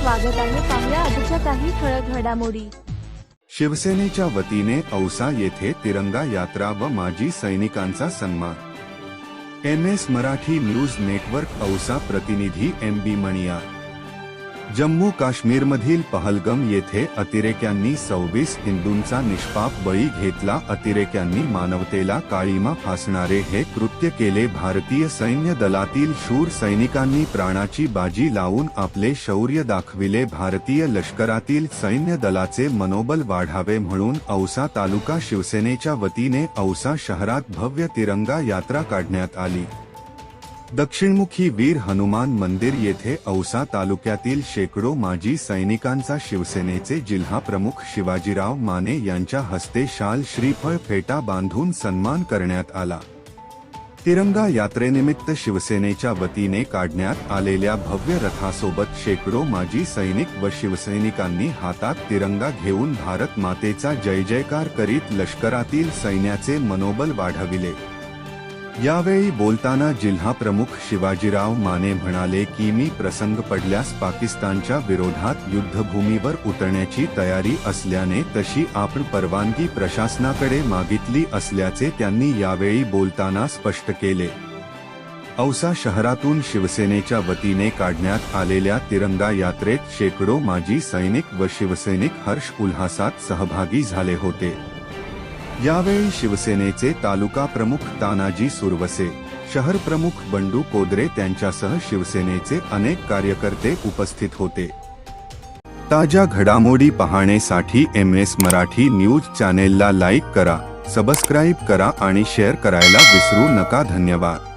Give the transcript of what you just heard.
स्वागत आहे. पाहुया आजच्या काही ठळक घडामोडी. शिवसेनेच्या वतीने औसा येथे तिरंगा यात्रा व माजी सैनिकांचा सन्मान. M S Marathi news network Ausa प्रतिनिधी एम बी मणिया जम्मू काश्मीरमधील पहलगम येथे अतिरेक्यांनी सव्वीस हिंदूंचा निष्पाप बळी घेतला. अतिरेक्यांनी मानवतेला काळीमा फासणारे हे कृत्य केले. भारतीय सैन्य दलातील शूर सैनिकांनी प्राणाची बाजी लावून आपले शौर्य दाखविले. भारतीय लष्करातील सैन्य दलाचे मनोबल वाढावे म्हणून औसा तालुका शिवसेनेच्या वतीने औसा शहरात भव्य तिरंगा यात्रा काढण्यात आली. दक्षिणमुखी वीर हनुमान मंदिर येथे औसा तालुक्यातील शेकडो माजी सैनिकांचा शिवसेनेचे जिल्हा प्रमुख शिवाजीराव माने यांच्या हस्ते शाल श्रीफळ फेटा बांधून सन्मान करण्यात आला. तिरंगा यात्रेनिमित्त शिवसेनेच्या वतीने काढण्यात आलेल्या भव्य रथासोबत शेकडो माजी सैनिक व शिवसैनिकांनी हातात तिरंगा घेऊन भारत मातेचा जय जयकार करीत लष्करातील सैन्याचे मनोबल वाढविले. यावेळी बोलताना जिल्हा प्रमुख शिवाजीराव माने म्हणाले की मी प्रसंग पडल्यास पाकिस्तानच्या विरोधात युद्धभूमीवर उतरण्याची तयारी असल्याने तशी आपण परवानगी प्रशासनाकडे मागितली असल्याचे त्यांनी यावेळी बोलताना स्पष्ट केले. औसा शहरातून शिवसेनेच्या वतीने काढण्यात आलेल्या तिरंगा यात्रेत शेकडो माजी सैनिक व शिवसैनिक हर्ष उल्हासात सहभागी झाले होते. यावेळी शिवसेनेचे तालुका प्रमुख तानाजी सुरवसे शहर प्रमुख बंडू कोदरे त्यांच्यासह शिवसेनेचे अनेक कार्यकर्ते उपस्थित होते. ताज्या घडामोडी पाहण्यासाठी एम एस मराठी न्यूज चॅनेलला लाईक करा सबस्क्राईब करा आणि शेअर करायला विसरू नका. धन्यवाद.